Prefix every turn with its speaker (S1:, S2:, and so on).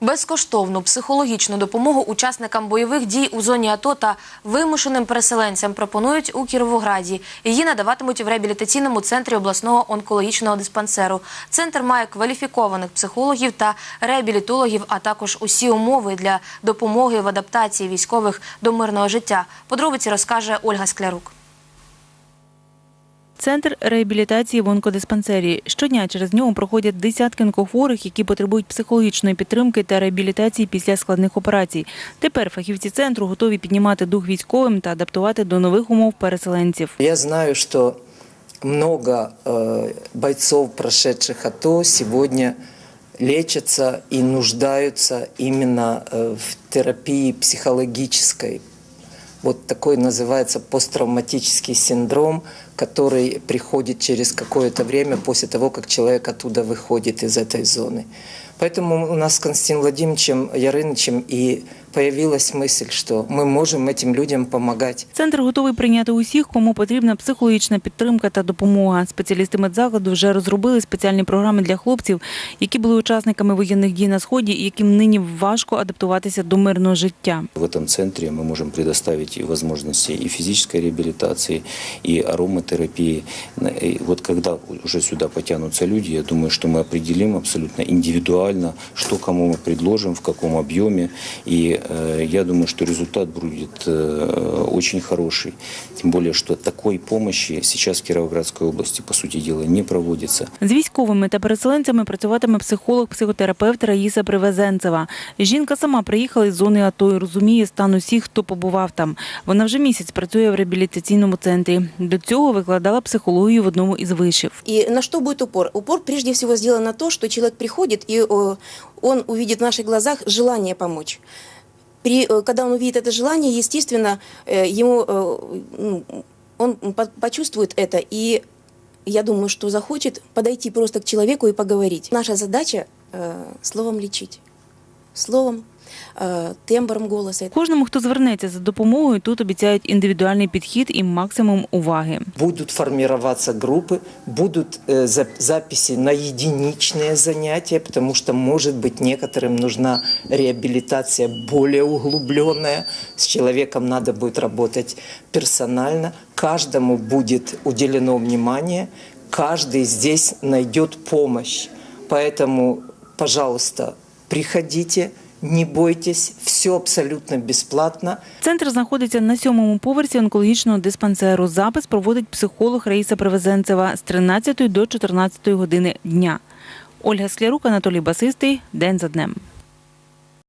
S1: Безкоштовну психологічну допомогу учасникам бойових дій у зоні АТО та вимушеним переселенцям пропонують у Кіровограді. Її надаватимуть в реабілітаційному центрі обласного онкологічного диспансеру. Центр має кваліфікованих психологів та реабілітологів, а також усі умови для допомоги в адаптації військових до мирного життя. Подробиці розкаже Ольга Склярук.
S2: Центр реабілітації в онкодиспансері. Щодня через нього проходять десятки онкохворих, які потребують психологічної підтримки та реабілітації після складних операцій. Тепер фахівці центру готові піднімати дух військовим та адаптувати до нових умов переселенців.
S3: Я знаю, что много э, бойцов, прошедших АТО, сегодня лечатся и нуждаются именно э, в терапии психологической. Вот такой называется посттравматический синдром, который приходит через какое-то время после того, как человек оттуда выходит из этой зоны. Поэтому у нас с Константином Владимировичем Ярынычем и появилась мысль, что мы можем этим людям помогать.
S2: Центр готовий прийняти усіх, кому потрібна психологічна підтримка та допомога. Спеціалісти медзакладу вже розробили спеціальні програми для хлопців, які були учасниками воєнних дій на сході і яким нині важко адаптуватися до мирного життя.
S4: В этом центре мы можем предоставить и возможности и физической реабилитации, и ароматерапии. И вот когда уже сюда потянутся люди, я думаю, что мы определим абсолютно индивидуально, что кому мы предложим, в каком объеме. И э, я думаю, что результат будет э, очень хороший. Тем более, что такой помощи сейчас в Кировоградской области, по сути дела, не проводится.
S2: З військовими та переселенцями працюватиме психолог-психотерапевт Раїса Привезенцева. Жінка сама приїхала із зони АТО і розуміє стан усіх, хто побував там. Вона вже місяць працює в реабілітаційному центрі. До цього викладала психологію в одному із вишів.
S5: И на что будет упор? Упор прежде всего сделан на то, что человек приходит, и э, он увидит в наших глазах желание помочь. При, э, когда он увидит это желание, естественно, э, ему, э, ну, он по- почувствует это, и я думаю, что захочет подойти просто к человеку и поговорить. Наша задача э, словом лечить. Словом, э, тембром голоса.
S2: Кожному, хто звернеться за допомогою, тут обіцяють індивідуальний підхід і максимум уваги.
S3: Будут формироваться группы, будут э, за- записи на единичные занятия, потому что, может быть, некоторым нужна реабилитация более углубленная. С человеком надо будет работать персонально. Каждому будет уделено внимание, каждый здесь найдет помощь. Поэтому, пожалуйста, приходите, не бойтесь, все абсолютно бесплатно.
S2: Центр знаходиться на сьомому поверсі онкологічного диспансеру. Запис проводить психолог Раїса Привезенцева з 13 до 14 години дня. Ольга Склярук, Анатолій Басистий. День за днем.